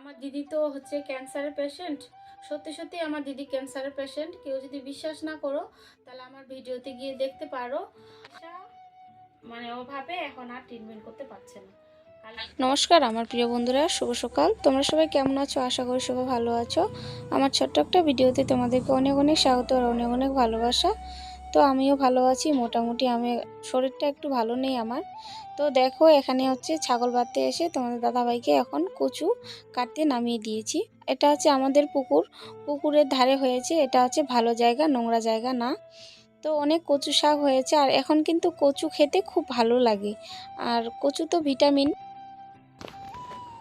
আমার দিদি তো হচ্ছে ক্যান্সারের পেশেন্ট সত্যি সত্যি আমার দিদি ক্যান্সারের পেশেন্ট কেউ যদি বিশ্বাস না করো, তাহলে আমার ভিডিওতে গিয়ে দেখতে পারো। মানে ওভাবে এখন আর ট্রিটমেন্ট করতে পারছে না। নমস্কার, আমার প্রিয় বন্ধুরা, শুভ সকাল। তোমরা সবাই কেমন আছো? আশা করি সবাই ভালো আছো। আমার ছোট্ট একটা ভিডিওতে তোমাদেরকে অনেক অনেক স্বাগত আর অনেক অনেক ভালোবাসা। তো আমিও ভালো আছি, মোটামুটি আমি, শরীরটা একটু ভালো নেই আমার। তো দেখো, এখানে হচ্ছে ছাগল বাঁধতে এসে তোমাদের দাদাভাইকে এখন কচু কাটতে নামিয়ে দিয়েছি। এটা হচ্ছে আমাদের পুকুর। পুকুরের ধারে হয়েছে, এটা হচ্ছে ভালো জায়গা, নোংরা জায়গা না। তো অনেক কচু শাক হয়েছে, আর এখন কিন্তু কচু খেতে খুব ভালো লাগে। আর কচু তো ভিটামিন।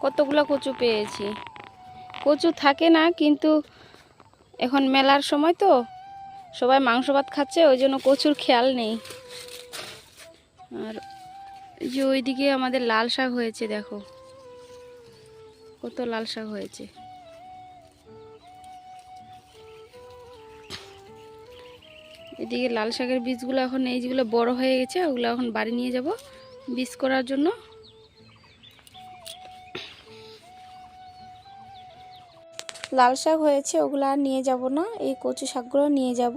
কতগুলো কচু পেয়েছি। কচু থাকে না, কিন্তু এখন মেলার সময় তো সবাই মাংস ভাত খাচ্ছে, ওই জন্য কচুর খেয়াল নেই। আর যে ওইদিকে আমাদের লাল শাক হয়েছে, দেখো। কত লাল শাক হয়েছে। এদিকে লাল শাকের বীজগুলো এখন, এই যেগুলো বড় হয়ে গেছে, ওগুলো এখন বাড়ি নিয়ে যাব, বীজ করার জন্য। লাল শাক হয়েছে, ওগুলো আর নিয়ে যাব না। এই কচু শাকগুলো নিয়ে যাব।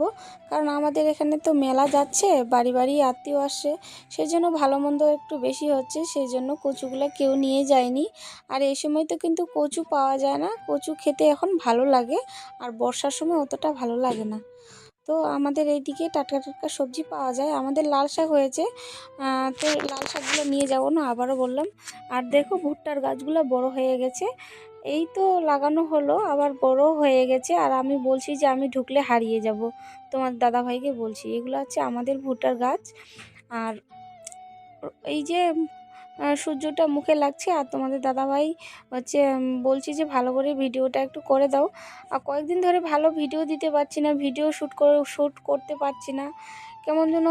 কারণ আমাদের এখানে তো মেলা যাচ্ছে, বাড়ি বাড়ি আত্মীয় আসছে সেই জন্য ভালো মন্দ একটু বেশি হচ্ছে সেই জন্য কচুগুলো কেউ নিয়ে যায়নি। আর এই সময় তো কিন্তু কচু পাওয়া যায় না। কচু খেতে এখন ভালো লাগে, আর বর্ষার সময় অতটা ভালো লাগে না। তো আমাদের এইদিকে টাটকা টাটকা সবজি পাওয়া যায়। আমাদের লাল শাক হয়েছে। তো লাল শাকগুলো নিয়ে যাব না, আবারও বললাম। আর দেখো ভুট্টার গাছগুলো বড় হয়ে গেছে। এই তো লাগানো হলো, আবার বড় হয়ে গেছে। আর আমি বলছি যে আমি ঢুকলে হারিয়ে যাব। তোমার দাদা ভাইকে বলছি। এগুলো হচ্ছে আমাদের ভুট্টার গাছ। আর এই যে সূর্যটা মুখে লাগছে আর তোমাদের দাদাভাই হচ্ছে বলছি যে ভালো করে ভিডিওটা একটু করে দাও। আর কয়েকদিন ধরে ভালো ভিডিও দিতে পারছি না, ভিডিও শ্যুট করে শ্যুট করতে পারছি না। কেমন যেন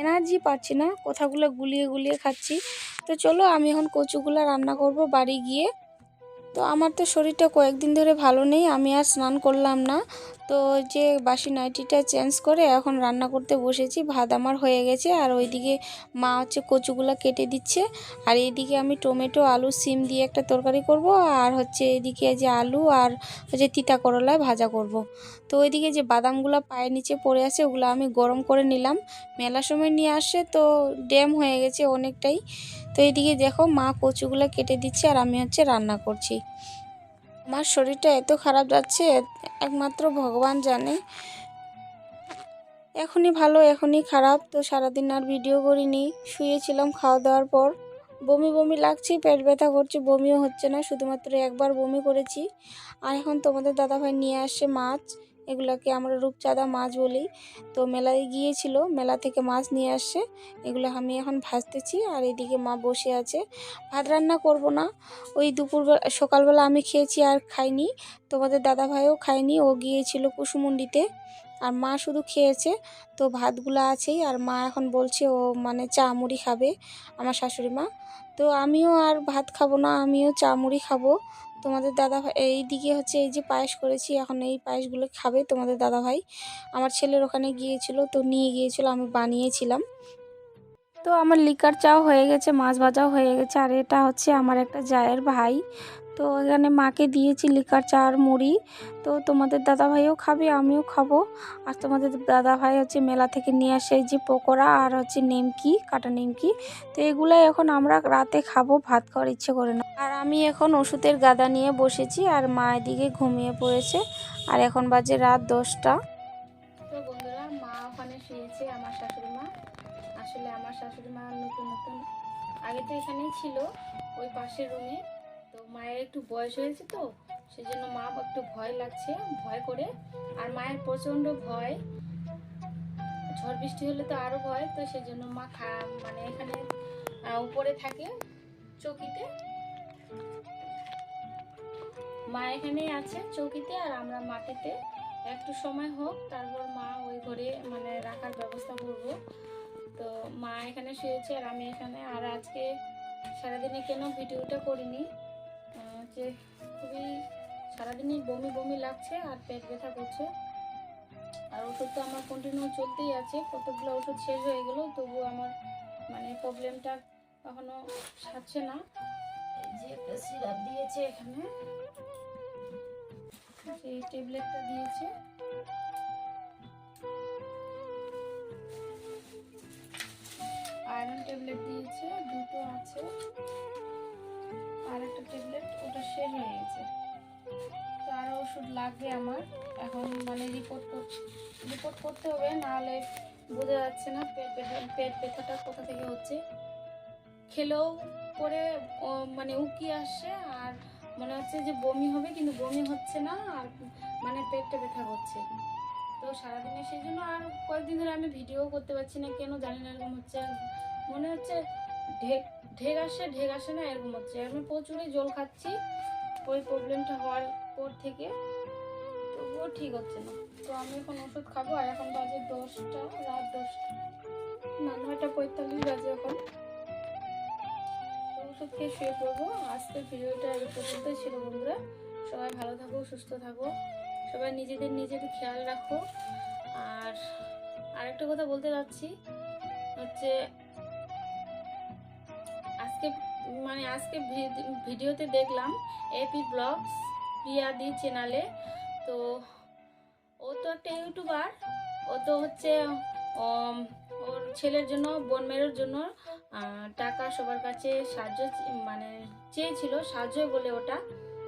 এনার্জি পাচ্ছি না, কথাগুলো গুলিয়ে গুলিয়ে খাচ্ছি। তো চলো আমি এখন কচুগুলো রান্না করব বাড়ি গিয়ে। তো আমার তো শরীরটা কয়েকদিন ধরে ভালো নেই, আমি আর স্নান করলাম না। তো যে বাসি নাইটিটা চেঞ্জ করে এখন রান্না করতে বসেছি। ভাত আমার হয়ে গেছে আর ওইদিকে মা হচ্ছে কচুগুলো কেটে দিচ্ছে। আর এইদিকে আমি টমেটো, আলু, সিম দিয়ে একটা তরকারি করব আর হচ্ছে এদিকে যে আলু আর হচ্ছে তিতা করলায় ভাজা করব। তো ওইদিকে যে বাদামগুলো পায়ের নিচে পড়ে আছে ওগুলো আমি গরম করে নিলাম। মেলা সময় নিয়ে আসে তো ড্যাম হয়ে গেছে অনেকটাই। তো এইদিকে দেখো মা কচুগুলো কেটে দিচ্ছে আর আমি হচ্ছে রান্না করছি। আমার শরীরটা এত খারাপ যাচ্ছে, একমাত্র ভগবান জানে। এখনই ভালো, এখনই খারাপ, তো সারাদিন আর ভিডিও করিনি। শুয়েছিলাম খাওয়া দাওয়ার পর। বমি বমি লাগছে, পেট ব্যথা করছে, বমিও হচ্ছে না, শুধুমাত্র একবার বমি করেছি। আর এখন তোমাদের দাদাভাই নিয়ে আসে মাছ। এগুলোকে আমরা রূপচাঁদা মাছ বলি। তো মেলায় গিয়েছিল, মেলা থেকে মাছ নিয়ে আসছে এগুলো আমি এখন ভাজতেছি আর এদিকে মা বসে আছে। ভাত রান্না করব না। ওই দুপুরবেলা, সকালবেলা আমি খেয়েছি আর খাইনি। তোমাদের দাদা ভাইও খায়নি, ও গিয়েছিল কুসুমুন্ডিতে। আর মা শুধু খেয়েছে। তো ভাতগুলো আছেই আর মা এখন বলছে ও মানে চা মুড়ি খাবে, আমার শাশুড়ি মা। তো আমিও আর ভাত খাব না, আমিও চা মুড়ি খাব। তোমাদের দাদা ভাই, এই দিকে হচ্ছে এই যে পায়েস করেছি, এখন এই পায়েসগুলো খাবে তোমাদের দাদা ভাই। আমার ছেলের ওখানে গিয়েছিল, তো নিয়ে গিয়েছিল, আমি বানিয়েছিলাম। তো আমার লিকার চাও হয়ে গেছে, মাছ ভাজাও হয়ে গেছে, আর এটা হচ্ছে আমার একটা জায়ের ভাই। তো এখানে মাকে দিয়েছি লিকার চা আর মুড়ি। তো তোমাদের দাদা ভাইও খাবে, আমিও খাব। আর তোমাদের দাদা ভাই হচ্ছে মেলা থেকে নিয়ে আসে যে পকোড়া আর হচ্ছে নিমকি, কাটা নিমকি। তো এগুলাই এখন আমরা রাতে খাব, ভাত খাওয়ার ইচ্ছে করে না। আর আমি এখন ওষুধের গাদা নিয়ে বসেছি আর মা এদিকে ঘুমিয়ে পড়েছে। আর এখন বাজে রাত দশটা। মা ওখানে আমার শাশুড়ি মা। আসলে আমার শাশুড়ি মা নতুন নতুন। আগে তো এখানেই ছিল, ওই পাশের রুমে তো মায়ের একটু বয়স হয়েছে তো সেই জন্য মা একটু ভয় লাগছে, ভয় করে। আর মায়ের প্রচণ্ড ভয়। ঝড় বৃষ্টি হলে তো আরও ভয়, তো সেই জন্য মা খা মানে এখানে উপরে থাকে চৌকিতে। মা এখানেই আছে চৌকিতে আর আমরা মাটিতে। একটু সময় হোক, তারপর মা ওই ঘরে মানে রাখার ব্যবস্থা করব। তো মা এখানে শুয়েছে আর আমি এখানে, আর আজকে সারাদিনে কেন ভিডিওটা করিনি? যে খুবই সারাদিনই বমি বমি লাগছে আর পেট ব্যথা করছে। আর ওষুধ তো আমার কন্টিনিউ চলতেই আছে। কতগুলো ওষুধ শেষ হয়ে গেল তবু আমার মানে প্রবলেমটা এখনও সারছে না। যে একটা সিরাপ দিয়েছে এখানে। এই ট্যাবলেটটা দিয়েছে। আয়রন ট্যাবলেট দিয়েছে, দুটো আছে। আর একটা ট্যাবলেট ওটা শেষ হয়ে গেছে। তো আরও ওষুধ লাগবে আমার। এখন মানে রিপোর্ট রিপোর্ট করতে হবে, নাহলে বোঝা যাচ্ছে না পেট ব্যথা- পেট ব্যথাটা কোথা থেকে হচ্ছে। খেলেও ও মানে উকি আসছে আর মনে হচ্ছে যে বমি হবে, কিন্তু বমি হচ্ছে না আর মানে পেটটা ব্যথা করছে। তো সারাদিনে সেই জন্য আর কয়েকদিন ধরে আমি ভিডিও করতে পারছি না, কেন জানি না, এরকম হচ্ছে। মনে হচ্ছে ঢেক ঢেক আসে ঢেক আসে না, এরকম হচ্ছে। আমি প্রচুরই জল খাচ্ছি। ওই প্রবলেমটা হওয়ার পর থেকে। তবুও ঠিক হচ্ছে না। তো আমি এখন ওষুধ খাব, আর এখন বাজে দশটা, রাত দশটা। না, নয়টা পঁয়তাল্লিশ বাজে এখন। ওষুধ খেয়ে শুয়ে পড়ব। আজকের ভিডিওটা এই পর্যন্তই ছিল, বন্ধুরা। সবাই ভালো থাকো, সুস্থ থাকো। সবাই নিজেদের নিজেদের খেয়াল রাখো। আর আরেকটা কথা বলতে যাচ্ছি, হচ্ছে মানে আজকে ভিডিওতে দেখলাম এপি ব্লগস প্রিয়াদি চ্যানেলে। তো ও তো একটা ইউটিউবার, ও তো হচ্ছে ওর ছেলের জন্য, বোন মেয়ের জন্য টাকা সবার কাছে সাহায্য মানে চেয়েছিল, সাহায্য বলে ওটা।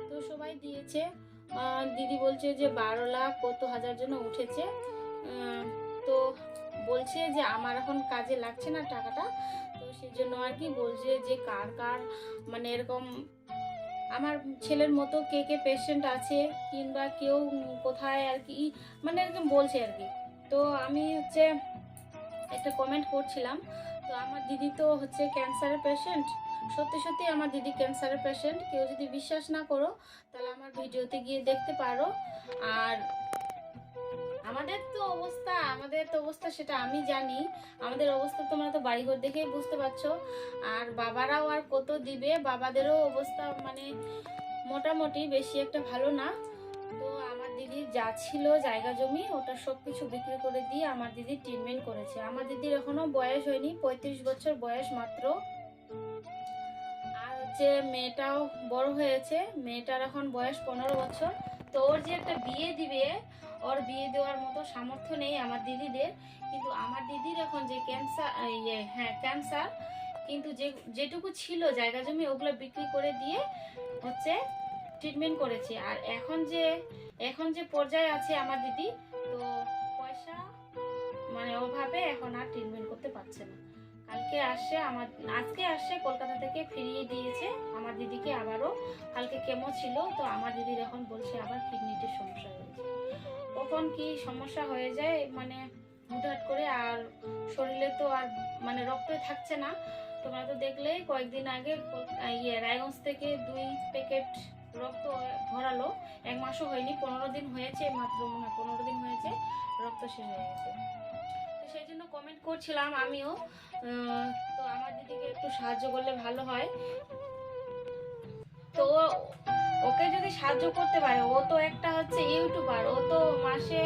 তো সবাই দিয়েছে। দিদি বলছে যে বারো লাখ কত হাজার জন্য উঠেছে। তো বলছে যে আমার এখন কাজে লাগছে না টাকাটা। তো সেই জন্য আর কি বলছে যে কার কার মানে এরকম আমার ছেলের মতো কে কে পেশেন্ট আছে কিংবা কেউ কোথায় আর কি মানে এরকম বলছে আর কি। তো আমি হচ্ছে একটা কমেন্ট করছিলাম, তো আমার দিদি তো হচ্ছে ক্যান্সারের পেশেন্ট সত্যি সত্যি আমার দিদি ক্যান্সারের পেশেন্ট কেউ যদি বিশ্বাস না করো, তাহলে আমার ভিডিওতে গিয়ে দেখতে পারো। আর আমাদের তো অবস্থা, আমাদের তো অবস্থা সেটা আমি জানি। আমাদের অবস্থা তোমরা তো বাড়িঘর দেখেই বুঝতে পারছ। আর বাবারাও আর কত দিবে, বাবাদেরও অবস্থা মানে মোটামুটি বেশি একটা ভালো না। তো আমার দিদির যা ছিল জায়গা জমি, ওটা সব কিছু বিক্রি করে দিয়ে আমার দিদি ট্রিটমেন্ট করেছে। আমার দিদির এখনও বয়স হয়নি, পঁয়ত্রিশ বছর বয়স মাত্র। আর হচ্ছে মেয়েটাও বড় হয়েছে, মেয়েটার এখন বয়স পনেরো বছর। তো ওর যে একটা বিয়ে দিবে ওর বিয়ে দেওয়ার মতো সামর্থ্য নেই আমার দিদিদের। কিন্তু আমার দিদির এখন যে ক্যান্সার ইয়ে হ্যাঁ ক্যান্সার কিন্তু যে, যেটুকু ছিল জায়গা জমি ওগুলো বিক্রি করে দিয়ে হচ্ছে ট্রিটমেন্ট করেছে। আর এখন যে এখন যে পর্যায়ে আছে আমার দিদি, তো পয়সা মানে ওভাবে এখন আর ট্রিটমেন্ট করতে পারছে না। কালকে আসছে আমার, আজকে আসছে কলকাতা থেকে ফিরিয়ে দিয়েছে। আমার দিদিকে আবারও। কালকে কেমো ছিল, তো আমার দিদির এখন বলছে আবার কিডনিতে সমস্যা হয়েছে। কখন কি সমস্যা হয়ে যায় মানে হুটহাট করে আর শরীরে তো আর মানে রক্তই থাকছে না। তোমরা তো দেখলেই কয়েকদিন আগে ইয়ে রায়গঞ্জ থেকে দুই প্যাকেট রক্ত ভরালো। এক মাসও হয়নি, পনেরো দিন হয়েছে মাত্র মনে হয়, পনেরো দিন হয়েছে, রক্ত শেষ হয়ে গেছে। তো সেই জন্য কমেন্ট করছিলাম আমিও। তো আমার দিদিকে একটু সাহায্য করলে ভালো হয়। তো ওকে যদি সাহায্য করতে পারে, ও তো একটা হচ্ছে ইউটিউবার, ও তো মাসে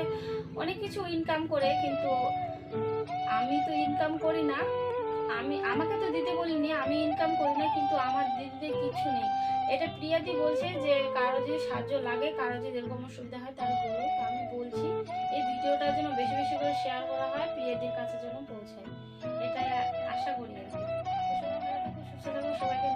অনেক কিছু ইনকাম করে, কিন্তু আমি তো ইনকাম করি না। আমি, আমাকে তো দিতে বলিনি, আমি ইনকাম করি না, কিন্তু আমার দিদিদের কিছু নেই। এটা প্রিয়াদি বলছে যে, কারও যদি সাহায্য লাগে, কারও যদি এরকম অসুবিধা হয়, তাহলে বলো। তো আমি বলছি, এই ভিডিওটা যেন বেশি বেশি করে শেয়ার করা হয়, প্রিয়াদির কাছে যেন পৌঁছায়। এটাই আশা করি আর কি। সবাইকে